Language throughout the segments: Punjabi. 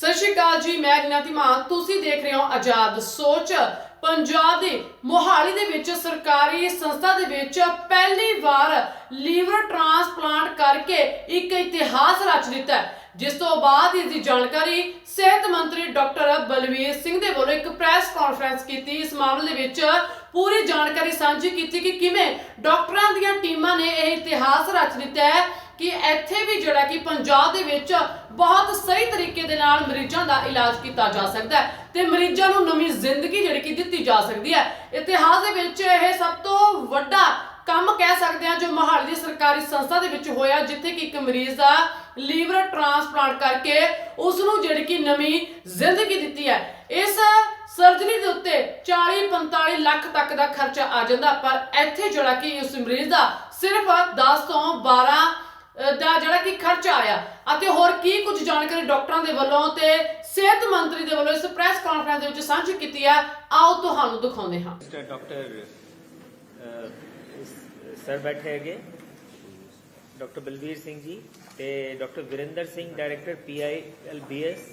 ਸਤਿ ਸ਼੍ਰੀ ਅਕਾਲ ਜੀ, ਮੈਂ ਰੀਨਾ ਧੀਮਾਨ। ਤੁਸੀਂ ਦੇਖ ਰਹੇ ਹੋ ਆਜ਼ਾਦ ਸੋਚ। ਪੰਜਾਬ ਦੇ ਮੋਹਾਲੀ ਦੇ ਵਿੱਚ ਸਰਕਾਰੀ ਸੰਸਥਾ ਦੇ ਵਿੱਚ ਪਹਿਲੀ ਵਾਰ ਲੀਵਰ ਟ੍ਰਾਂਸਪਲਾਂਟ ਕਰਕੇ ਇੱਕ ਇਤਿਹਾਸ ਰਚ ਦਿੱਤਾ ਹੈ। ਜਿਸ ਤੋਂ ਬਾਅਦ ਇਸ ਦੀ ਜਾਣਕਾਰੀ ਸਿਹਤ ਮੰਤਰੀ ਡਾਕਟਰ ਬਲਵੀਰ ਸਿੰਘ ਦੇ ਵੱਲੋਂ ਇੱਕ ਪ੍ਰੈਸ ਕਾਨਫਰੰਸ ਕੀਤੀ। ਇਸ ਮਾਮਲੇ ਦੇ ਵਿੱਚ ਪੂਰੀ ਜਾਣਕਾਰੀ ਸਾਂਝੀ ਕੀਤੀ ਕਿ ਕਿਵੇਂ ਡਾਕਟਰਾਂ ਦੀਆਂ ਟੀਮਾਂ ਨੇ ਇਹ ਇਤਿਹਾਸ ਰਚ ਦਿੱਤਾ ਹੈ। ਕਿ ਇੱਥੇ ਵੀ ਜਿਹੜਾ ਕਿ ਪੰਜਾਬ ਦੇ ਵਿੱਚ ਬਹੁਤ ਸਹੀ ਤਰੀਕੇ ਦੇ ਨਾਲ ਮਰੀਜ਼ਾਂ ਦਾ ਇਲਾਜ ਕੀਤਾ ਜਾ ਸਕਦਾ ਹੈ ਤੇ ਮਰੀਜ਼ਾਂ ਨੂੰ ਨਵੀਂ ਜ਼ਿੰਦਗੀ ਜਿਹੜੀ ਕਿ ਦਿੱਤੀ ਜਾ ਸਕਦੀ ਹੈ। ਇਤਿਹਾਸ ਦੇ ਵਿੱਚ ਇਹ ਸਭ ਤੋਂ ਵੱਡਾ ਕੰਮ ਕਹਿ ਸਕਦੇ ਹਾਂ ਜੋ ਮੋਹਾਲੀ ਦੀ ਸਰਕਾਰੀ ਸੰਸਥਾ ਦੇ ਵਿੱਚ ਹੋਇਆ, ਜਿੱਥੇ ਕਿ ਇੱਕ ਮਰੀਜ਼ ਦਾ ਲੀਵਰ ਟ੍ਰਾਂਸਪਲਾਂਟ ਕਰਕੇ ਉਸ ਨੂੰ ਜਿਹੜੀ ਕਿ ਨਵੀਂ ਜ਼ਿੰਦਗੀ ਦਿੱਤੀ ਹੈ। ਇਸ ਸਰਜਰੀ ਦੇ ਉੱਤੇ 40 45 ਲੱਖ ਤੱਕ ਦਾ ਖਰਚਾ ਆ ਜਾਂਦਾ, ਪਰ ਇੱਥੇ ਜਿਹੜਾ ਕਿ ਉਸ ਮਰੀਜ਼ ਦਾ ਸਿਰਫ 10 ਤੋਂ 12 ਦਾ ਜਿਹੜਾ ਕਿ ਖਰਚਾ ਆਇਆ। ਅਤੇ ਹੋਰ ਕੀ ਕੁਝ ਜਾਣਕਾਰੀ ਡਾਕਟਰਾਂ ਦੇ ਵੱਲੋਂ ਤੇ ਸਿਹਤ ਮੰਤਰੀ ਦੇ ਵੱਲੋਂ ਇਸ ਪ੍ਰੈਸ ਕਾਨਫਰੰਸ ਦੇ ਵਿੱਚ ਸਾਂਝੀ ਕੀਤੀ ਹੈ, ਆਓ ਤੁਹਾਨੂੰ ਦਿਖਾਉਂਦੇ ਹਾਂ। ਡਾਕਟਰ ਸਰ ਬੈਠੇ ਹੈਗੇ। ਡਾਕਟਰ ਬਲਵੀਰ ਸਿੰਘ ਜੀ ਤੇ doctor Virinder Singh director PI LBS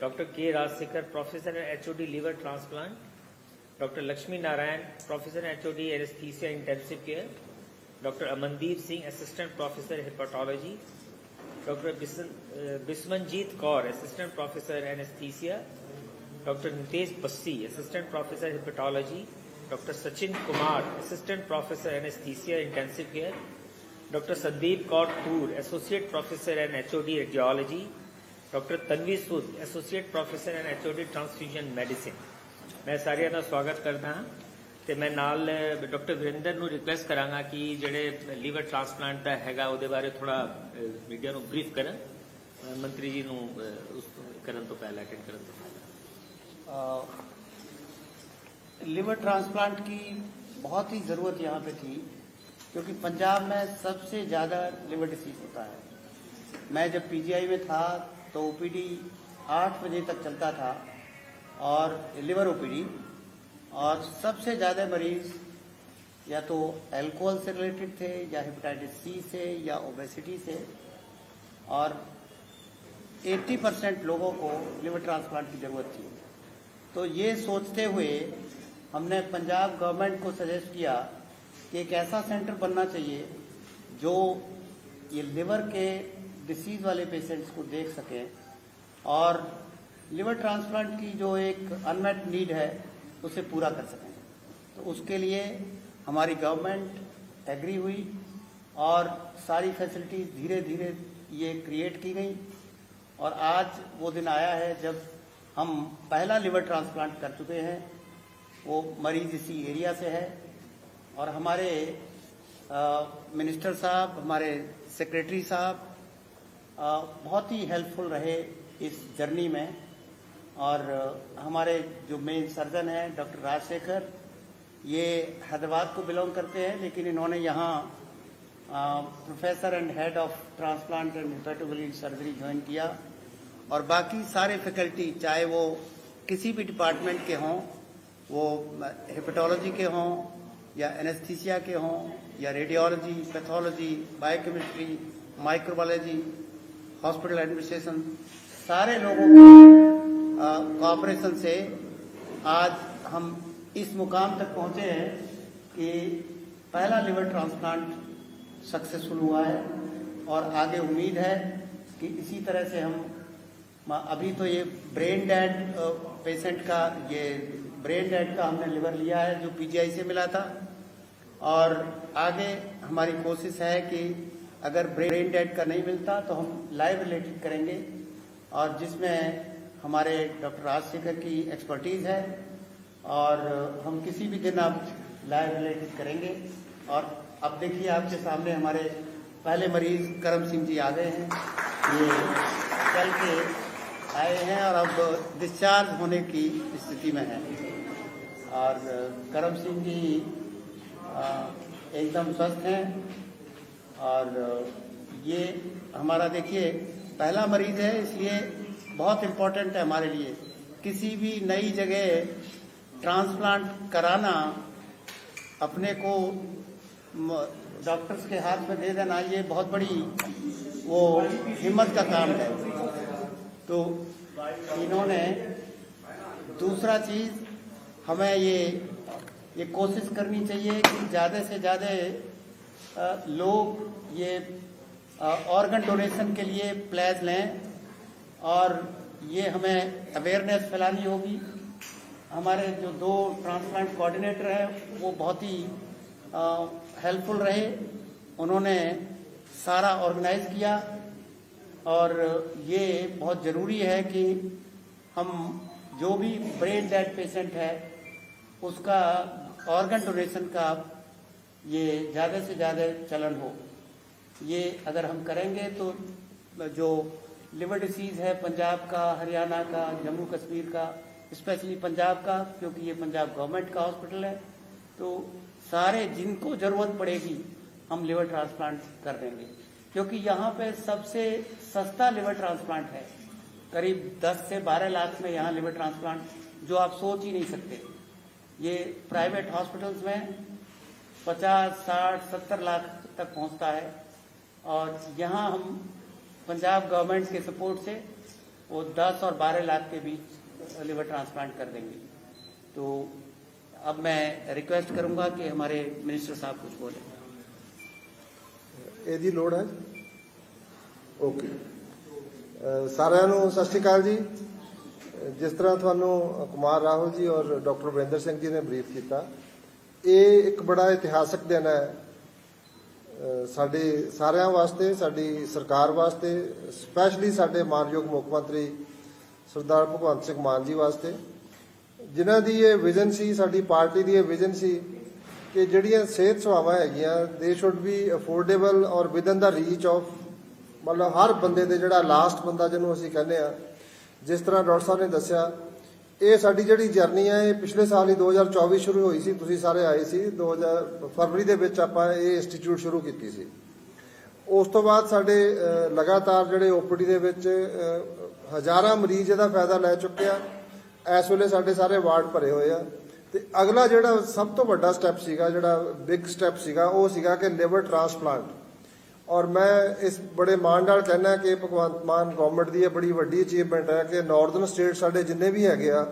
doctor K Rajasekhar professor HOD liver transplant doctor Lakshmi Narayan professor HOD anaesthesia intensive care doctor Amandeep Singh assistant professor hepatology doctor Bismanjit Kaur assistant professor anaesthesia doctor Nitesh Bassi assistant professor hepatology doctor Sachin Kumar assistant professor anaesthesia intensive care doctor Sandeep Kaur Toor associate professor and HOD radiology doctor Tanvi Sood associate professor and HOD transfusion medicine मैं सारिया का स्वागत करता हूँ। ਤੇ ਮੈਂ ਨਾਲ ਡਾਕਟਰ ਵਰਿੰਦਰ ਨੂੰ ਰਿਕੁਐਸਟ ਕਰਾਂਗਾ ਕਿ ਜਿਹੜੇ ਲੀਵਰ ਟ੍ਰਾਂਸਪਲਾਂਟ ਦਾ ਹੈਗਾ ਉਹਦੇ ਬਾਰੇ ਥੋੜਾ ਮੀਡੀਆ ਨੂੰ ਬਰੀਫ ਕਰਨ ਅਹ, ਮੰਤਰੀ ਜੀ ਨੂੰ ਅਹ, ਉਸ ਤੋਂ ਕਰਨ ਤੋਂ ਪਹਿਲਾਂ ਅਟੈਂਡ ਕਰਨ ਤੋਂ ਪਹਿਲਾਂ लिवर ट्रांसप्लांट की बहुत ही ज़रूरत यहाँ पे थी क्योंकि पंजाब में सबसे ज़्यादा लिवर डिसीज होता है मैं जब पीजीआई में था तो ओपीडी आठ बजे तक चलता था और लिवर ओपीडी और सबसे ज़्यादा मरीज़ या तो अल्कोहल से रिलेटेड थे, या हेपेटाइटिस सी से, या ओबेसिटी से। और 80 परसेंट लोगों को लिवर ट्रांसप्लांट की ज़रूरत थी। तो ये सोचते हुए हमने पंजाब गवर्नमेंट को सजेस्ट किया कि एक ऐसा सेंटर बनना चाहिए जो ये लिवर के डिसीज वाले पेशेंट्स को देख सके। और लिवर ट्रांसप्लांट की जो एक अनमेट नीड है उसे पूरा कर सकें। तो उसके लिए हमारी गवर्नमेंट एग्री हुई और सारी फैसिलिटीज़ धीरे धीरे ये क्रिएट की गई। और आज वो दिन आया है जब हम पहला लिवर ट्रांसप्लांट कर चुके हैं। वो मरीज़ इसी एरिया से है। और हमारे अ, मिनिस्टर साहब हमारे सेक्रेटरी साहब बहुत ही हेल्पफुल रहे इस जर्नी में। और हमारे जो मेन सर्जन हैं डॉक्टर राजशेखर, ये हैदराबाद को बिलोंग करते हैं, लेकिन इन्होंने यहाँ professor and head of transplant and hepatobiliary surgery join किया। और बाकी सारे फैकल्टी चाहे वो किसी भी डिपार्टमेंट के हों, वो हेपेटोलॉजी के हों, या एनेस्थीसिया के हों, या radiology pathology biochemistry microbiology hospital administration सारे लोगों के कॉपरेशन से आज हम इस मुकाम तक पहुँचे हैं कि पहला लिवर ट्रांसप्लांट सक्सेसफुल हुआ है और आगे उम्मीद है कि इसी तरह से हम अभी तो ये ब्रेन डेड पेशेंट का, ये ब्रेन डेड का हमने लिवर लिया है जो पीजीआई से मिला था। और आगे हमारी कोशिश है कि अगर ब्रेन डेड का नहीं मिलता तो हम लाइव रिलेटेड करेंगे और जिसमें हमारे डॉक्टर राजशेखर की एक्सपर्टीज है और हम किसी भी दिन अब लाइव रिलेटेड करेंगे। और अब देखिए आपके सामने हमारे पहले मरीज़ करम सिंह जी आ गए हैं। ये चल के आए हैं और अब डिस्चार्ज होने की स्थिति में है। और करम सिंह जी एकदम स्वस्थ हैं। और ये हमारा देखिए, पहला मरीज़ है, इसलिए बहुत इम्पोर्टेंट है हमारे लिए। किसी भी नई जगह ट्रांसप्लांट कराना अपने को डॉक्टर्स के हाथ में दे देना, ये बहुत बड़ी वो हिम्मत का काम है। तो इन्होंने दूसरा चीज़, हमें ये ये कोशिश करनी चाहिए कि ज़्यादा से ज़्यादा लोग ये ऑर्गन डोनेशन के लिए प्लेज लें। और ये हमें अवेयरनेस फैलानी होगी। हमारे जो दो ट्रांसप्लांट कोऑर्डिनेटर हैं, वो बहुत ही हेल्पफुल रहे। उन्होंने सारा ऑर्गेनाइज किया और ये बहुत ज़रूरी है कि हम जो भी ब्रेन डेड पेशेंट है, उसका ऑर्गन डोनेशन का ये ज़्यादा से ज़्यादा चलन हो। ये अगर हम करेंगे तो जो लिवर डिसीज है पंजाब का हरियाणा का जम्मू कश्मीर का स्पेशली पंजाब का क्योंकि ये पंजाब गवर्नमेंट का हॉस्पिटल है। तो सारे जिनको ज़रूरत पड़ेगी हम लिवर ट्रांसप्लांट कर देंगे। क्योंकि यहाँ पे सबसे सस्ता लिवर ट्रांसप्लांट है। करीब 10 से 12 लाख में यहाँ लिवर ट्रांसप्लांट जो आप सोच ही नहीं सकते। ये प्राइवेट हॉस्पिटल्स में 50, 60, 70 लाख तक पहुँचता है। और यहाँ हम पंजाब गवर्नमेंट के सपोर्ट से वो 10 और 12 लाख के बीच लिवर ट्रांसप्लांट कर देंगे तो अब मैं रिक्वेस्ट करूंगा कि हमारे मिनिस्टर साहब कुछ बोले ਇਹਦੀ ਲੋੜ ਹੈ ਓਕੇ ਅਹ ਸਾਰਿਆਂ ਨੂੰ ਸਤਿ ਸ਼੍ਰੀ ਅਕਾਲ ਜੀ ਅਹ ਜਿਸ ਤਰ੍ਹਾਂ ਤੁਹਾਨੂੰ ਕੁਮਾਰ ਰਾਹੁਲ ਜੀ ਔਰ ਡਾਕਟਰ ਵਰਿੰਦਰ ਸਿੰਘ ਜੀ ਨੇ ਬਰੀਫ ਕੀਤਾ ਇਹ ਇੱਕ ਬੜਾ ਇਤਿਹਾਸਕ ਦਿਨ ਹੈ ਅਹ ਸਾਡੇ ਸਾਰਿਆਂ ਵਾਸਤੇ, ਸਾਡੀ ਸਰਕਾਰ ਵਾਸਤੇ ਸਪੈਸ਼ਲੀ ਸਾਡੇ ਮਾਨਯੋਗ ਮੁੱਖ ਮੰਤਰੀ ਸਰਦਾਰ ਭਗਵੰਤ ਸਿੰਘ ਮਾਨ ਜੀ ਵਾਸਤੇ, ਜਿਨ੍ਹਾਂ ਦੀ ਇਹ ਵਿਜ਼ਨ ਸੀ, ਸਾਡੀ ਪਾਰਟੀ ਦੀ ਇਹ ਵਿਜ਼ਨ ਸੀ ਕਿ ਜਿਹੜੀਆਂ ਸਿਹਤ ਸੇਵਾਵਾਂ ਹੈਗੀਆਂ ਦੇ ਸ਼ੁੱਡ ਬੀ ਅਫੋਰਡੇਬਲ ਔਰ ਵਿਦਨ ਦਾ ਰੀਚ ਆਫ ਮਤਲਬ ਹਰ ਬੰਦੇ ਦੇ ਜਿਹੜਾ ਲਾਸਟ ਬੰਦਾ ਜਿਹਨੂੰ ਅਸੀਂ ਕਹਿੰਦੇ ਆ ਜਿਸ ਤਰ੍ਹਾਂ ਡਾਕਟਰ ਸਾਹਿਬ ਨੇ ਦੱਸਿਆ ਇਹ ਸਾਡੀ ਜਿਹੜੀ ਜਰਨੀ ਹੈ ਇਹ ਪਿਛਲੇ ਸਾਲ ਹੀ 2024 ਸ਼ੁਰੂ ਹੋਈ ਸੀ, ਤੁਸੀਂ ਸਾਰੇ ਆਏ ਸੀ 2000 ਫਰਵਰੀ ਦੇ ਵਿੱਚ ਆਪਾਂ ਇਹ ਇੰਸਟੀਚਿਊਟ ਸ਼ੁਰੂ ਕੀਤੀ ਸੀ। ਉਸ ਤੋਂ ਬਾਅਦ ਸਾਡੇ ਲਗਾਤਾਰ ਜਿਹੜੇ ਓਪੀਡੀ ਦੇ ਵਿੱਚ ਹਜ਼ਾਰਾਂ ਮਰੀਜ਼ ਇਹਦਾ ਫਾਇਦਾ ਲੈ ਚੁੱਕੇ ਆ। ਇਸ ਵੇਲੇ ਸਾਡੇ ਸਾਰੇ ਵਾਰਡ ਭਰੇ ਹੋਏ ਆ। ਤੇ ਅਗਲਾ ਜਿਹੜਾ ਸਭ ਤੋਂ ਵੱਡਾ ਸਟੈਪ ਸੀਗਾ, ਜਿਹੜਾ ਬਿਗ ਸਟੈਪ ਸੀਗਾ, ਉਹ ਸੀਗਾ ਕਿ ਲਿਵਰ ਟ੍ਰਾਂਸਪਲਾਂਟ ਔਰ ਮੈਂ ਇਸ ਬੜੇ ਮਾਣ ਨਾਲ ਕਹਿਣਾ ਕਿ ਭਗਵੰਤ ਮਾਨ ਗਵਰਨਮੈਂਟ ਦੀ ਇਹ ਬੜੀ ਵੱਡੀ ਅਚੀਵਮੈਂਟ ਹੈ ਕਿ ਨਾਰਥਰਨ ਸਟੇਟ ਸਾਡੇ ਜਿੰਨੇ ਵੀ ਹੈਗੇ ਆ,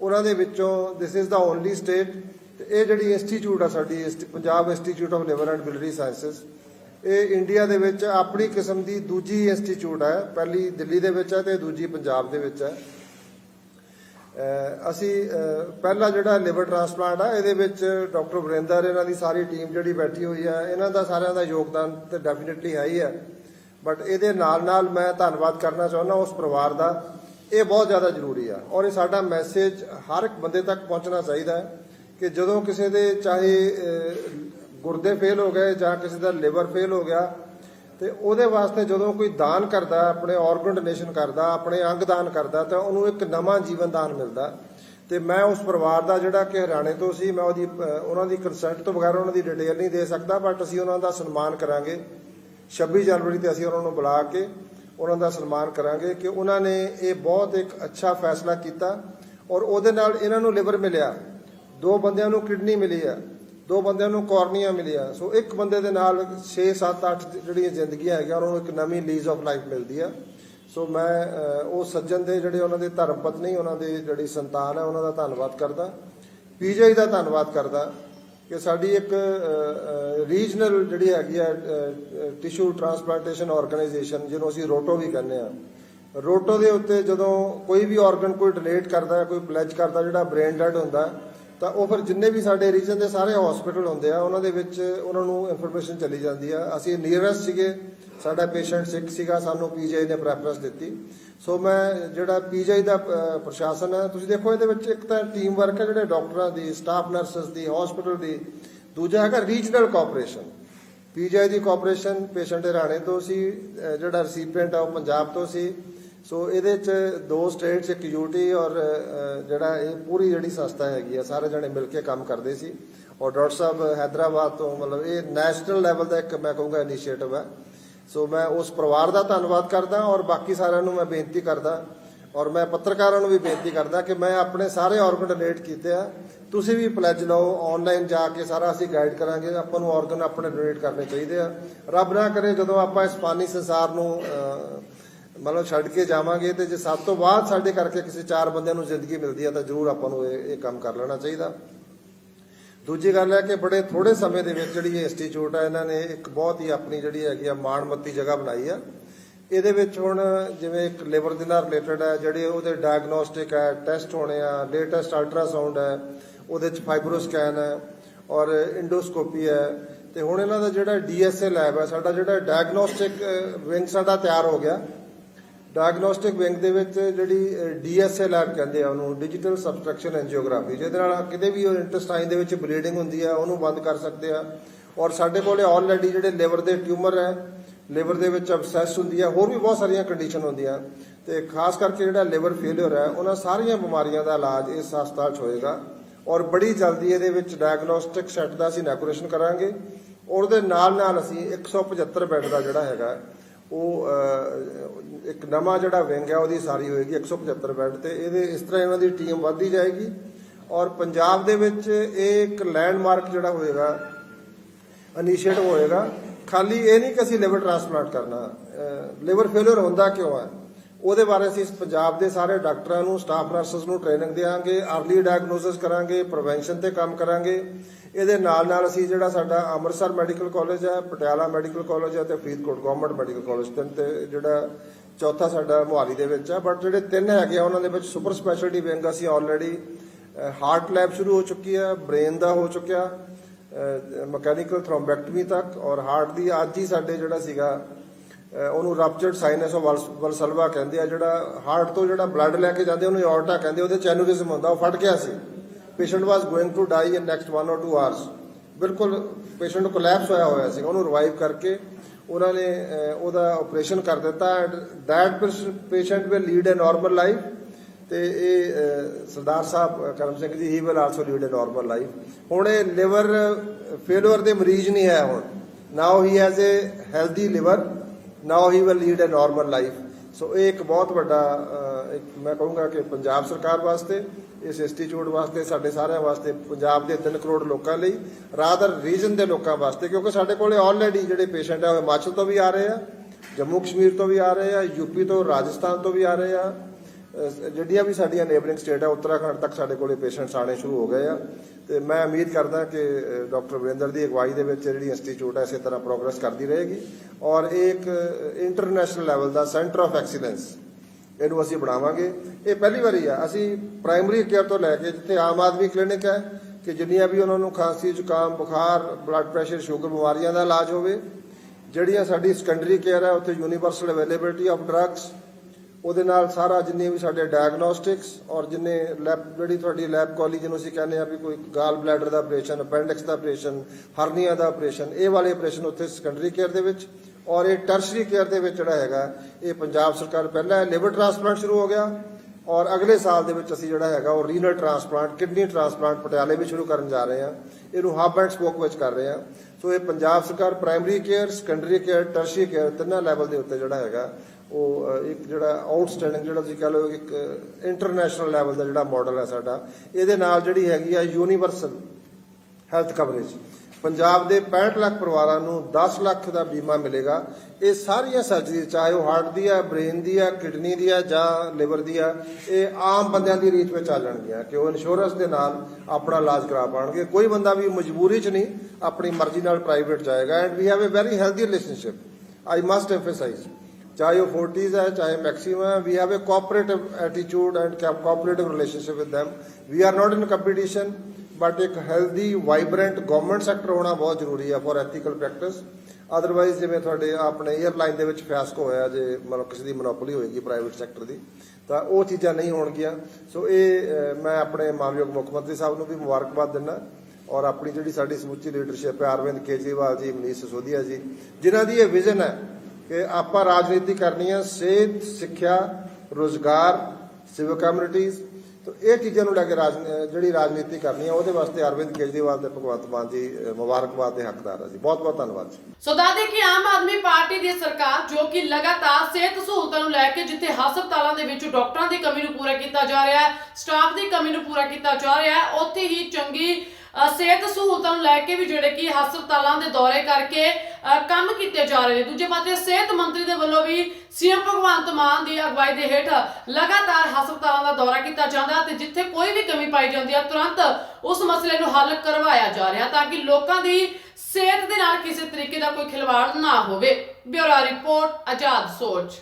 ਉਹਨਾਂ ਦੇ ਵਿੱਚੋਂ this is the only state ਤੇ ਇਹ ਜਿਹੜੀ ਇੰਸਟੀਚਿਊਟ ਆ ਸਾਡੀ, ਇੰਸਟੀ- Punjab institute of liver and biliary sciences ਇਹ ਇੰਡੀਆ ਦੇ ਵਿੱਚ ਆਪਣੀ ਕਿਸਮ ਦੀ ਦੂਜੀ ਇੰਸਟੀਚਿਊਟ ਹੈ, ਪਹਿਲੀ ਦਿੱਲੀ ਦੇ ਵਿੱਚ ਹੈ ਤੇ ਦੂਜੀ ਪੰਜਾਬ ਦੇ ਵਿੱਚ ਹੈ। ਅਸੀਂ ਪਹਿਲਾ ਜਿਹੜਾ ਲਿਵਰ ਟ੍ਰਾਂਸਪਲਾਂਟ ਆ, ਇਹਦੇ ਵਿੱਚ ਡਾਕਟਰ ਵਰਿੰਦਰ ਇਹਨਾਂ ਦੀ ਸਾਰੀ ਟੀਮ ਜਿਹੜੀ ਬੈਠੀ ਹੋਈ ਆ, ਇਹਨਾਂ ਦਾ ਸਾਰਿਆਂ ਦਾ ਯੋਗਦਾਨ ਤੇ ਡੈਫੀਨਿਟਲੀ ਹੈ ਹੀ ਆ। ਬਟ ਇਹਦੇ ਨਾਲ ਨਾਲ ਮੈਂ ਧੰਨਵਾਦ ਕਰਨਾ ਚਾਹੁੰਦਾ ਉਸ ਪਰਿਵਾਰ ਦਾ। ਇਹ ਬਹੁਤ ਜ਼ਿਆਦਾ ਜ਼ਰੂਰੀ ਆ ਔਰ ਇਹ ਸਾਡਾ ਮੈਸੇਜ ਹਰ ਇੱਕ ਬੰਦੇ ਤੱਕ ਪਹੁੰਚਣਾ ਚਾਹੀਦਾ ਹੈ ਕਿ ਜਦੋਂ ਕਿਸੇ ਦੇ ਚਾਹੇ ਗੁਰਦੇ ਫੇਲ ਹੋ ਗਏ ਜਾਂ ਕਿਸੇ ਦਾ ਲਿਵਰ ਫੇਲ ਹੋ ਗਿਆ ਤੇ ਉਹਦੇ ਵਾਸਤੇ ਜਦੋਂ ਕੋਈ ਦਾਨ ਕਰਦਾ, ਆਪਣੇ ਆਰਗਨ ਡੋਨੇਸ਼ਨ ਕਰਦਾ, ਆਪਣੇ ਅੰਗ ਦਾਨ ਕਰਦਾ, ਤਾਂ ਉਹਨੂੰ ਇੱਕ ਨਵਾਂ ਜੀਵਨ ਦਾਨ ਮਿਲਦਾ। ਤੇ ਮੈਂ ਉਸ ਪਰਿਵਾਰ ਦਾ ਜਿਹੜਾ ਕਿ ਹਰਿਆਣੇ ਤੋਂ ਸੀ, ਮੈਂ ਉਹਦੀ, ਉਹਨਾਂ ਦੀ ਕੰਸੈਂਟ ਤੋਂ ਬਗੈਰ ਉਹਨਾਂ ਦੀ ਡਿਟੇਲ ਨਹੀਂ ਦੇ ਸਕਦਾ ਬਟ ਅਸੀਂ ਉਹਨਾਂ ਦਾ ਸਨਮਾਨ ਕਰਾਂਗੇ। 26 ਜਨਵਰੀ ਤੇ ਅਸੀਂ ਉਹਨਾਂ ਨੂੰ ਬੁਲਾ ਕੇ ਉਹਨਾਂ ਦਾ ਸਨਮਾਨ ਕਰਾਂਗੇ ਕਿ ਉਹਨਾਂ ਨੇ ਇਹ ਬਹੁਤ ਇੱਕ ਅੱਛਾ ਫੈਸਲਾ ਕੀਤਾ ਔਰ ਉਹਦੇ ਨਾਲ ਇਹਨਾਂ ਨੂੰ ਲਿਵਰ ਮਿਲਿਆ। ਦੋ ਬੰਦਿਆਂ ਨੂੰ ਕਿਡਨੀ ਮਿਲੀ ਆ। ਦੋ ਬੰਦਿਆਂ ਨੂੰ ਕੋਰਨੀਆ ਮਿਲਿਆ। ਸੋ ਇੱਕ ਬੰਦੇ ਦੇ ਨਾਲ 6 7 8 ਜਿਹੜੀਆਂ ਜ਼ਿੰਦਗੀਆਂ ਹੈਗੀਆਂ ਉਹਨਾਂ ਨੂੰ ਇੱਕ ਨਵੀਂ ਲੀਜ਼ ਆਫ ਲਾਈਫ ਮਿਲਦੀ ਆ। ਸੋ ਮੈਂ ਉਹ ਸੱਜਣ ਦੇ ਜਿਹੜੇ ਉਹਨਾਂ ਦੇ ਧਰਮ ਪਤਨੀ, ਉਹਨਾਂ ਦੀ ਜਿਹੜੀ ਸੰਤਾਨ ਹੈ, ਉਹਨਾਂ ਦਾ ਧੰਨਵਾਦ ਕਰਦਾ। ਪੀਜੀਆਈ ਦਾ ਧੰਨਵਾਦ ਕਰਦਾ ਕਿ ਸਾਡੀ ਇੱਕ ਰੀਜਨਲ ਜਿਹੜੀ ਹੈਗੀ ਆ ਟਿਸ਼ੂ ਟ੍ਰਾਂਸਪਲਾਂਟੇਸ਼ਨ ਆਰਗੇਨਾਈਜੇਸ਼ਨ ਜਿਹਨੂੰ ਅਸੀਂ ਰੋਟੋ ਵੀ ਕਹਿੰਦੇ ਆ। ਰੋਟੋ ਦੇ ਉੱਤੇ ਜਦੋਂ ਕੋਈ ਵੀ ਆਰਗਨ ਕੋਈ ਡੋਨੇਟ ਕਰਦਾ, ਕੋਈ ਪਲੇਜ ਕਰਦਾ, ਜਿਹੜਾ ਬ੍ਰੇਨ ਡੈਡ ਹੁੰਦਾ ਤਾਂ ਉਹ ਫਿਰ ਜਿੰਨੇ ਵੀ ਸਾਡੇ ਰੀਜਨ ਦੇ ਸਾਰੇ ਹਸਪੀਟਲ ਹੁੰਦੇ ਆ, ਉਹਨਾਂ ਦੇ ਵਿੱਚ ਉਹਨਾਂ ਨੂੰ ਇਨਫੋਰਮੇਸ਼ਨ ਚਲੀ ਜਾਂਦੀ ਆ। ਅਸੀਂ ਨੀਅਰੈਸਟ ਸੀਗੇ, ਸਾਡਾ ਪੇਸ਼ੈਂਟ ਸਿੱਖ ਸੀਗਾ, ਸਾਨੂੰ ਪੀਜੀਆਈ ਨੇ ਪ੍ਰੈਫਰੈਂਸ ਦਿੱਤੀ। ਸੋ ਮੈਂ ਜਿਹੜਾ ਪੀਜੀਆਈ ਦਾ ਪ੍ਰਸ਼ਾਸਨ ਹੈ ਤੁਸੀਂ ਦੇਖੋ ਇਹਦੇ ਵਿੱਚ ਇੱਕ ਤਾਂ ਟੀਮ ਵਰਕ ਹੈ ਜਿਹੜੇ ਡਾਕਟਰਾਂ ਦੀ ਸਟਾਫ ਨਰਸਸ ਦੀ ਹਸਪੀਟਲ ਦੀ, ਦੂਜਾ ਹੈਗਾ ਰੀਜਨਲ ਕੋਆਪਰੇਸ਼ਨ ਪੀਜੀਆਈ ਦੀ ਕੋਆਪਰੇਸ਼ਨ ਪੇਸ਼ੈਂਟ ਹਰਿਆਣੇ ਤੋਂ ਸੀ ਜਿਹੜਾ ਰੈਸੀਪੀਐਂਟ ਆ ਉਹ ਪੰਜਾਬ ਤੋਂ ਸੀ। ਸੋ ਇਹਦੇ ਚ ਦੋ ਸਟੇਟਸ ਇੱਕ ਯੂਟੀ ਔਰ ਜਿਹੜਾ ਇਹ ਪੂਰੀ ਜਿਹੜੀ ਸੰਸਥਾ ਹੈਗੀ ਆ, ਸਾਰੇ ਜਣੇ ਮਿਲ ਕੇ ਕੰਮ ਕਰਦੇ ਸੀ। ਔਰ ਡਾਕਟਰ ਸਾਹਿਬ ਹੈਦਰਾਬਾਦ ਤੋਂ ਮਤਲਬ ਇਹ ਨੈਸ਼ਨਲ ਲੈਵਲ ਦਾ ਇੱਕ ਮੈਂ ਕਹੂੰਗਾ ਇਨੀਸ਼ੀਏਟਿਵ ਹੈ ਸੋ ਮੈਂ ਉਸ ਪਰਿਵਾਰ ਦਾ ਧੰਨਵਾਦ ਕਰਦਾ ਔਰ ਬਾਕੀ ਸਾਰਿਆਂ ਨੂੰ ਮੈਂ ਬੇਨਤੀ ਕਰਦਾ। ਔਰ ਮੈਂ ਪੱਤਰਕਾਰਾਂ ਨੂੰ ਵੀ ਬੇਨਤੀ ਕਰਦਾ ਕਿ ਮੈਂ ਆਪਣੇ ਸਾਰੇ ਆਰਗਨ ਡੋਨੇਟ ਕੀਤੇ ਆ। ਤੁਸੀਂ ਵੀ ਪਲੇਜ ਲਓ ਆਨਲਾਈਨ ਜਾ ਕੇ ਸਾਰਾ ਅਸੀਂ ਗਾਈਡ ਕਰਾਂਗੇ। ਆਪਾਂ ਨੂੰ ਆਰਗਨ ਆਪਣੇ ਡੋਨੇਟ ਕਰਨੇ ਚਾਹੀਦੇ ਆ। ਰੱਬ ਨਾ ਕਰੇ ਜਦੋਂ ਆਪਾਂ ਇਸ ਫਾਨੀ ਸੰਸਾਰ ਨੂੰ ਮਤਲਬ ਛੱਡ ਕੇ ਜਾਵਾਂਗੇ ਤੇ ਜੇ ਸਭ ਤੋਂ ਬਾਅਦ ਸਾਡੇ ਕਰਕੇ ਕਿਸੇ ਚਾਰ ਬੰਦਿਆਂ ਨੂੰ ਜ਼ਿੰਦਗੀ ਮਿਲਦੀ ਹੈ ਤਾਂ ਜ਼ਰੂਰ ਆਪਾਂ ਨੂੰ ਇਹ ਕੰਮ ਕਰ ਲੈਣਾ ਚਾਹੀਦਾ। ਦੂਜੀ ਗੱਲ ਹੈ ਕਿ ਬੜੇ ਥੋੜੇ ਸਮੇਂ ਦੇ ਵਿੱਚ ਜਿਹੜੀ ਇਹ ਇੰਸਟੀਚਿਊਟ ਹੈ ਇਹਨਾਂ ਨੇ ਇੱਕ ਬਹੁਤ ਹੀ ਆਪਣੀ ਜਿਹੜੀ ਹੈਗੀ ਆ ਮਾਣਮੱਤੀ ਜਗ੍ਹਾ ਬਣਾਈ ਆ। ਇਹਦੇ ਵਿੱਚ ਹੁਣ ਜਿਵੇਂ ਇੱਕ ਲਿਵਰ ਦੇ ਨਾਲ ਰਿਲੇਟਡ ਹੈ ਜਿਹੜੇ ਉਹਦੇ ਡਾਇਗਨੋਸਟਿਕ ਹੈ ਟੈਸਟ ਹੋਣੇ ਆ ਲੇਟੈਸਟ ਅਲਟਰਾਸਾਊਂਡ ਹੈ ਉਹਦੇ ਚ ਫਾਈਬਰੋਸਕੈਨ ਹੈ ਔਰ ਇੰਡੋਸਕੋਪੀ ਹੈ ਤੇ ਹੁਣ ਇਹਨਾਂ ਦਾ ਜਿਹੜਾ ਡੀਐਸਏ ਲੈਬ ਹੈ ਸਾਡਾ ਜਿਹੜਾ ਡਾਇਗਨੋਸਟਿਕ ਵਿੰਗ ਸਾਡਾ ਤਿਆਰ ਹੋ ਗਿਆ। ਡਾਇਗਨੋਸਟਿਕ ਵਿੰਗ ਦੇ ਵਿੱਚ ਜਿਹੜੀ ਡੀਐਸਏ ਲੈਬ ਕਹਿੰਦੇ ਆ, ਉਹਨੂੰ ਡਿਜੀਟਲ ਸਬਸਟ੍ਰਕਸ਼ਨ ਐਂਜੀਓਗ੍ਰਾਫੀ ਜਿਹਦੇ ਨਾਲ ਕਿਤੇ ਵੀ ਇੰਟੈਸਟਾਈਨ ਦੇ ਵਿੱਚ ਬਲੀਡਿੰਗ ਹੁੰਦੀ ਆ, ਉਹਨੂੰ ਬੰਦ ਕਰ ਸਕਦੇ ਆ। ਔਰ ਸਾਡੇ ਕੋਲੇ ਆਲਰੇਡੀ ਜਿਹੜੇ ਲਿਵਰ ਦੇ ਟਿਊਮਰ ਹੈ ਲਿਵਰ ਦੇ ਵਿੱਚ ਅਬਸੈਸ ਹੁੰਦੀ ਆ, ਹੋਰ ਵੀ ਬਹੁਤ ਸਾਰੀਆਂ ਕੰਡੀਸ਼ਨ ਹੁੰਦੀਆਂ। ਤੇ ਖਾਸ ਕਰਕੇ ਜਿਹੜਾ ਲਿਵਰ ਫੇਲਿਅਰ ਹੈ, ਉਹਨਾਂ ਸਾਰੀਆਂ ਬਿਮਾਰੀਆਂ ਦਾ ਇਲਾਜ ਇਸ ਹਸਪਤਾਲ 'ਚ ਹੋਏਗਾ। ਔਰ ਬੜੀ ਜਲਦੀ ਇਹਦੇ ਵਿੱਚ ਡਾਇਗਨੋਸਟਿਕ ਸੈੱਟ ਦਾ ਅਸੀਂ ਇਨੈਗੋਰੇਸ਼ਨ ਕਰਾਂਗੇ। ਔਰ ਉਹਦੇ ਨਾਲ ਨਾਲ ਅਸੀਂ 175 ਬੈੱਡ ਦਾ ਜਿਹੜਾ ਹੈਗਾ ਉਹ ਇੱਕ ਨਵਾਂ ਜਿਹੜਾ ਵਿੰਗ ਹੈ, ਉਹਦੀ ਸਾਰੀ ਹੋਏਗੀ 175 ਬੈੱਡ ਤੇ। ਇਹਦੇ, ਇਸ ਤਰ੍ਹਾਂ ਇਹਨਾਂ ਦੀ ਟੀਮ ਵੱਧਦੀ ਜਾਏਗੀ। ਔਰ ਪੰਜਾਬ ਦੇ ਵਿੱਚ ਇਹ ਇੱਕ ਲੈਂਡਮਾਰਕ ਜਿਹੜਾ ਹੋਏਗਾ, ਇਨੀਸ਼ੀਏਟਿਵ ਹੋਏਗਾ। ਖਾਲੀ ਇਹ ਨਹੀਂ ਕਿ ਅਸੀਂ ਲਿਵਰ ਟ੍ਰਾਂਸਪਲਾਂਟ ਕਰਨਾ। ਲਿਵਰ ਫੇਲਿਅਰ ਹੁੰਦਾ ਕਿਉਂ ਹੈ? ਉਹਦੇ ਬਾਰੇ ਅਸੀਂ ਪੰਜਾਬ ਦੇ ਸਾਰੇ ਡਾਕਟਰਾਂ ਨੂੰ, ਸਟਾਫ ਨਰਸਸ ਨੂੰ ਟ੍ਰੇਨਿੰਗ ਦੇਵਾਂਗੇ अर्ਲੀ ਡਾਇਗਨੋਸਿਸ ਕਰਾਂਗੇ ਪ੍ਰੀਵੈਂਸ਼ਨ ਤੇ ਕੰਮ ਕਰਾਂਗੇ। ਇਹਦੇ ਨਾਲ ਨਾਲ ਅਸੀਂ ਜਿਹੜਾ ਸਾਡਾ ਅੰਮ੍ਰਿਤਸਰ ਮੈਡੀਕਲ ਕਾਲਜ ਹੈ, ਪਟਿਆਲਾ ਮੈਡੀਕਲ ਕਾਲਜ ਹੈ ਤੇ ਫਰੀਦਕੋਟ ਗਵਰਨਮੈਂਟ ਮੈਡੀਕਲ ਕਾਲਜ ਤਿੰਨ ਤੇ ਜਿਹੜਾ ਚੌਥਾ ਸਾਡਾ ਮੁਹਾਲੀ ਦੇ ਵਿੱਚ ਹੈ। ਬਟ ਜਿਹੜੇ ਤਿੰਨ ਹੈਗੇ ਆ, ਉਹਨਾਂ ਦੇ ਵਿੱਚ ਸੁਪਰ ਸਪੈਸ਼ਲਟੀ ਵਿੰਗ ਅਸੀਂ ਆਲਰੇਡੀ ਹਾਰਟ ਲੈਬ ਸ਼ੁਰੂ ਹੋ ਚੁੱਕੀ ਹੈ ਬ੍ਰੇਨ ਦਾ ਹੋ ਚੁੱਕਿਆ ਮਕੈਨੀਕਲ ਥ੍ਰੋਮਬੈਕਟਮੀ ਤੱਕ ਔਰ ਹਾਰਟ ਦੀ ਅੱਜ ਹੀ ਸਾਡੇ ਜਿਹੜਾ ਸੀਗਾ ਉਹਨੂੰ ਰਪਚਰਡ ਸਾਈਨਸ ਆਫ ਵਲਸਲਵਾ ਕਹਿੰਦੇ ਆ, ਜਿਹੜਾ ਹਾਰਟ ਤੋਂ ਜਿਹੜਾ ਬਲੱਡ ਲੈ ਕੇ ਜਾਂਦੇ ਉਹਨੂੰ ਔਰਟਾ ਕਹਿੰਦੇ ਉਹਦੇ ਚੈਨੂਰਿਜ਼ਮ ਹੁੰਦਾ, ਉਹ ਫਟ ਗਿਆ ਸੀ। Patient was going to die in next 1 or 2 hours ਬਿਲਕੁਲ ਪੇਸ਼ੈਂਟ ਕੋਲੈਪਸ ਹੋਇਆ ਹੋਇਆ ਸੀ, ਉਹਨੂੰ ਰਿਵਾਈਵ ਕਰਕੇ ਉਹਨਾਂ ਨੇ ਉਹਦਾ ਆਪਰੇਸ਼ਨ ਕਰ ਦਿੱਤਾ and that patient will lead a normal life ਤੇ ਇਹ Sardar Sahib Karam Singh ji he will also lead a normal life ਹੁਣ ਇਹ ਲਿਵਰ ਫੇਲਰ ਦੇ ਮਰੀਜ਼ ਨਹੀਂ ਹੈ ਹੁਣ। Now he has a healthy liver now he will lead a normal life so ਇਹ ਇੱਕ ਬਹੁਤ ਵੱਡਾ ਇੱਕ ਮੈਂ ਕਹੂੰਗਾ ਕਿ ਪੰਜਾਬ ਸਰਕਾਰ ਵਾਸਤੇ, ਇਸ ਇੰਸਟੀਚਿਊਟ ਵਾਸਤੇ, ਸਾਡੇ ਸਾਰਿਆਂ ਵਾਸਤੇ, ਪੰਜਾਬ ਦੇ 3 ਕਰੋੜ ਲੋਕਾਂ ਲਈ ਰਾਦਰ ਰੀਜਨ ਦੇ ਲੋਕਾਂ ਵਾਸਤੇ, ਕਿਉਂਕਿ ਸਾਡੇ ਕੋਲੇ ਆਲਰੇਡੀ ਜਿਹੜੇ ਪੇਸ਼ੈਂਟ ਆ, ਉਹ ਹਿਮਾਚਲ ਤੋਂ ਵੀ ਆ ਰਹੇ ਆ, ਜੰਮੂ ਕਸ਼ਮੀਰ ਤੋਂ ਵੀ ਆ ਰਹੇ ਆ ਯੂਪੀ ਤੋਂ, ਰਾਜਸਥਾਨ ਤੋਂ ਵੀ ਆ ਰਹੇ ਆ ਜਿਹੜੀਆਂ ਵੀ ਸਾਡੀਆਂ ਨੇਬਰਿੰਗ ਸਟੇਟ ਆ, ਉੱਤਰਾਖੰਡ ਤੱਕ ਸਾਡੇ ਕੋਲੇ ਪੇਸ਼ੈਂਟਸ ਆਣੇ ਸ਼ੁਰੂ ਹੋ ਗਏ ਆ। ਤੇ ਮੈਂ ਉਮੀਦ ਕਰਦਾ ਕਿ ਡਾਕਟਰ ਵਰਿੰਦਰ ਦੀ ਅਗਵਾਈ ਦੇ ਵਿੱਚ ਜਿਹੜੀ ਇੰਸਟੀਚਿਊਟ ਹੈ, ਇਸੇ ਤਰ੍ਹਾਂ ਪ੍ਰੋਗਰੈਸ ਕਰਦੀ ਰਹੇਗੀ। ਔਰ ਇਹ ਇੱਕ ਇੰਟਰਨੈਸ਼ਨਲ ਲੈਵਲ ਦਾ ਸੈਂਟਰ ਆਫ ਐਕਸੀਲੈਂਸ ਇਹਨੂੰ ਅਸੀਂ ਬਣਾਵਾਂਗੇ। ਇਹ ਪਹਿਲੀ ਵਾਰੀ ਆ। ਅਸੀਂ ਪ੍ਰਾਇਮਰੀ ਕੇਅਰ ਤੋਂ ਲੈ ਕੇ ਜਿੱਥੇ ਆਮ ਆਦਮੀ ਕਲੀਨਿਕ ਹੈ, ਕਿ ਜਿੰਨੀਆਂ ਵੀ ਉਹਨਾਂ ਨੂੰ ਖਾਂਸੀ, ਜ਼ੁਕਾਮ, ਬੁਖਾਰ ਬਲੱਡ ਪ੍ਰੈਸ਼ਰ ਸ਼ੂਗਰ ਬਿਮਾਰੀਆਂ ਦਾ ਇਲਾਜ ਹੋਵੇ, ਜਿਹੜੀਆਂ ਸਾਡੀ ਸੈਕੰਡਰੀ ਕੇਅਰ ਹੈ, ਉੱਥੇ ਯੂਨੀਵਰਸਲ ਅਵੇਲੇਬਿਲਟੀ ਆਫ ਡਰੱਗਸ ਉਹਦੇ ਨਾਲ ਸਾਰਾ ਜਿੰਨੇ ਵੀ ਸਾਡੇ ਡਾਇਗਨੋਸਟਿਕਸ ਔਰ ਜਿੰਨੇ ਲੈਬ ਜਿਹੜੀ ਤੁਹਾਡੀ ਲੈਬ ਕਾਲਜ ਜਿਹਨੂੰ ਅਸੀਂ ਕਹਿੰਦੇ ਆ ਵੀ ਕੋਈ ਗਾਲ ਬਲੈਡਰ ਦਾ ਆਪਰੇਸ਼ਨ ਅਪੈਂਡਿਕਸ ਦਾ ਆਪਰੇਸ਼ਨ ਹਰਨੀਆ ਦਾ ਆਪਰੇਸ਼ਨ ਇਹ ਵਾਲੇ ਆਪਰੇਸ਼ਨ ਉੱਥੇ ਸੈਕੰਡਰੀ ਕੇਅਰ ਦੇ ਵਿੱਚ ਔਰ ਇਹ ਟਰਸ਼ਰੀ ਕੇਅਰ ਦੇ ਵਿੱਚ ਜਿਹੜਾ ਹੈਗਾ, ਇਹ ਪੰਜਾਬ ਸਰਕਾਰ ਪਹਿਲਾਂ ਲਿਵਰ ਟ੍ਰਾਂਸਪਲਾਂਟ ਸ਼ੁਰੂ ਹੋ ਗਿਆ ਔਰ ਅਗਲੇ ਸਾਲ ਦੇ ਵਿੱਚ ਅਸੀਂ ਜਿਹੜਾ ਹੈਗਾ ਉਹ ਰੀਨਲ ਟ੍ਰਾਂਸਪਲਾਂਟ ਕਿਡਨੀ ਟ੍ਰਾਂਸਪਲਾਂਟ ਪਟਿਆਲੇ ਵੀ ਸ਼ੁਰੂ ਕਰਨ ਜਾ ਰਹੇ ਹਾਂ। ਇਹਨੂੰ ਹਬ ਐਂਡ ਸਪੋਕ ਵਿੱਚ ਕਰ ਰਹੇ ਹਾਂ। ਸੋ ਇਹ ਪੰਜਾਬ ਸਰਕਾਰ primary care secondary care tertiary care ਤਿੰਨਾਂ ਲੈਵਲ ਦੇ ਉੱਤੇ ਜਿਹੜਾ ਹੈਗਾ ਉਹ ਇੱਕ ਜਿਹੜਾ ਆਊਟਸਟੈਂਡਿੰਗ ਜਿਹੜਾ ਤੁਸੀਂ ਕਹ ਲਓ, ਇੱਕ ਇੰਟਰਨੈਸ਼ਨਲ ਲੈਵਲ ਦਾ ਜਿਹੜਾ ਮਾਡਲ ਹੈ ਸਾਡਾ, ਇਹਦੇ ਨਾਲ ਜਿਹੜੀ ਹੈਗੀ ਆ ਯੂਨੀਵਰਸਲ ਹੈਲਥ ਕਵਰੇਜ ਪੰਜਾਬ ਦੇ 65 ਲੱਖ ਪਰਿਵਾਰਾਂ ਨੂੰ 10 ਲੱਖ ਦਾ ਬੀਮਾ ਮਿਲੇਗਾ। ਇਹ ਸਾਰੀਆਂ ਸਰਜਰੀ ਚਾਹੇ ਉਹ ਹਾਰਟ ਦੀ ਹੈ ਬ੍ਰੇਨ ਦੀ ਹੈ ਕਿਡਨੀ ਦੀ ਹੈ ਜਾਂ ਲਿਵਰ ਦੀ ਆ, ਇਹ ਆਮ ਬੰਦਿਆਂ ਦੀ ਰੀਚ ਵਿੱਚ ਆ ਜਾਣਗੀਆਂ ਕਿ ਉਹ ਇੰਸ਼ੋਰੈਂਸ ਦੇ ਨਾਲ ਆਪਣਾ ਇਲਾਜ ਕਰਾ ਪਾਣਗੇ। ਕੋਈ ਬੰਦਾ ਵੀ ਮਜਬੂਰੀ 'ਚ ਨਹੀਂ, ਆਪਣੀ ਮਰਜ਼ੀ ਨਾਲ ਪ੍ਰਾਈਵੇਟ ਜਾਏਗਾ। And we have a very healthy relationship I must emphasise ਚਾਹੇ ਉਹ 40s ਹੈ, ਚਾਹੇ ਮੈਕਸਿਮ ਹੈ we have a cooperative attitude and cooperative relationship with them. We are not in competition but ਇੱਕ ਹੈਲਦੀ ਵਾਈਬ੍ਰੈਂਟ ਗਵਰਨਮੈਂਟ ਸੈਕਟਰ ਹੋਣਾ ਬਹੁਤ ਜ਼ਰੂਰੀ ਹੈ ਫॉर ਐਥੀਕਲ ਪ੍ਰੈਕਟਿਸ ਅਦਰਵਾਈਜ਼ ਜਿਵੇਂ ਤੁਹਾਡੇ ਆਪਣੇ 에ਅਰਲਾਈਨ ਦੇ ਵਿੱਚ ਫਿਆਸਕੋ ਹੋਇਆ, ਜੇ ਮਤਲਬ ਕਿਸੇ ਦੀ ਮੋਨੋਪੋਲੀ ਹੋਏਗੀ ਪ੍ਰਾਈਵੇਟ ਸੈਕਟਰ ਦੀ, ਤਾਂ ਉਹ ਚੀਜ਼ਾਂ ਨਹੀਂ ਹੋਣਗੀਆਂ। ਸੋ ਇਹ ਮੈਂ ਆਪਣੇ ਮਾਨਯੋਗ ਮੁੱਖ ਮੰਤਰੀ ਸਾਹਿਬ ਨੂੰ ਵੀ ਮੁਬਾਰਕਬਾਦ ਦਿੰਦਾ ਔਰ ਆਪਣੀ ਜਿਹੜੀ ਸਾਡੀ ਸਮੁੱਚੀ ਲੀਡਰਸ਼ਿਪ ਹੈ, ਅਰਵਿੰਦ ਕੇਜਰੀਵਾਲ ਜੀ, ਮਨੀਸ਼ ਸਿਸੋਦੀਆ ਜੀ, ਜਿਨ੍ਹਾਂ ਦੀ ਇਹ ਵਿਜ਼ਨ ਹੈ ਕਿ ਆਪਾਂ ਰਾਜਨੀਤੀ ਕਰਨੀ ਹੈ, ਸਿਹਤ, ਸਿੱਖਿਆ, ਰੋਜ਼ਗਾਰ ਸਿਵਕ ਕਮਿਊਨਿਟੀਜ਼ ਤਾਂ ਇਹ ਚੀਜ਼ਾਂ ਨੂੰ ਲੈ ਕੇ ਜਿਹੜੀ ਰਾਜਨੀਤੀ ਕਰਨੀ ਹੈ, ਉਹਦੇ ਵਾਸਤੇ ਅਰਵਿੰਦ ਕੇਜਰੀਵਾਲ ਤੇ ਭਗਵੰਤ ਮਾਨ ਜੀ ਮੁਬਾਰਕਬਾਦ ਦੇ ਹੱਕਦਾਰ ਹੈ ਜੀ। ਬਹੁਤ ਬਹੁਤ ਧੰਨਵਾਦ ਜੀ। ਸੋ ਦੱਸਦੇ ਕਿ ਆਮ ਆਦਮੀ ਪਾਰਟੀ ਦੀ ਸਰਕਾਰ, ਜੋ ਕਿ ਲਗਾਤਾਰ ਸਿਹਤ ਸਹੂਲਤਾਂ ਨੂੰ ਲੈ ਕੇ ਜਿੱਥੇ ਹਸਪਤਾਲਾਂ ਦੇ ਵਿੱਚ ਡਾਕਟਰਾਂ ਦੀ ਕਮੀ ਨੂੰ ਪੂਰਾ ਕੀਤਾ ਜਾ ਰਿਹਾ ਹੈ, ਸਟਾਫ ਦੀ ਕਮੀ ਨੂੰ ਪੂਰਾ ਕੀਤਾ ਜਾ ਰਿਹਾ ਹੈ, ਉੱਥੇ ਹੀ ਚੰਗੀ ਸਿਹਤ ਸਹੂਲਤਾਂ ਨੂੰ ਲੈ ਕੇ ਵੀ ਜਿਹੜੇ ਕਿ ਹਸਪਤਾਲਾਂ ਦੇ ਦੌਰੇ ਕਰਕੇ ਕੰਮ ਕੀਤੇ ਜਾ ਰਹੇ ਨੇ। ਦੂਜੇ ਪਾਸੇ ਸਿਹਤ ਮੰਤਰੀ ਦੇ ਵੱਲੋਂ ਵੀ ਸੀਐਮ ਭਗਵੰਤ ਮਾਨ ਦੀ ਅਗਵਾਈ ਦੇ ਹੇਠ ਲਗਾਤਾਰ ਹਸਪਤਾਲਾਂ ਦਾ ਦੌਰਾ ਕੀਤਾ ਜਾਂਦਾ ਤੇ ਜਿੱਥੇ ਕੋਈ ਵੀ ਕਮੀ ਪਾਈ ਜਾਂਦੀ ਹੈ ਤੁਰੰਤ ਉਸ ਮਸਲੇ ਨੂੰ ਹੱਲ ਕਰਵਾਇਆ ਜਾ ਰਿਹਾ ਤਾਂ ਕਿ ਲੋਕਾਂ ਦੀ ਸਿਹਤ ਦੇ ਨਾਲ ਕਿਸੇ ਤਰੀਕੇ ਦਾ ਕੋਈ ਖਿਲਵਾੜ ਨਾ ਹੋਵੇ। ਬਿਊਰੋ ਰਿਪੋਰਟ, ਆਜ਼ਾਦ ਸੋਚ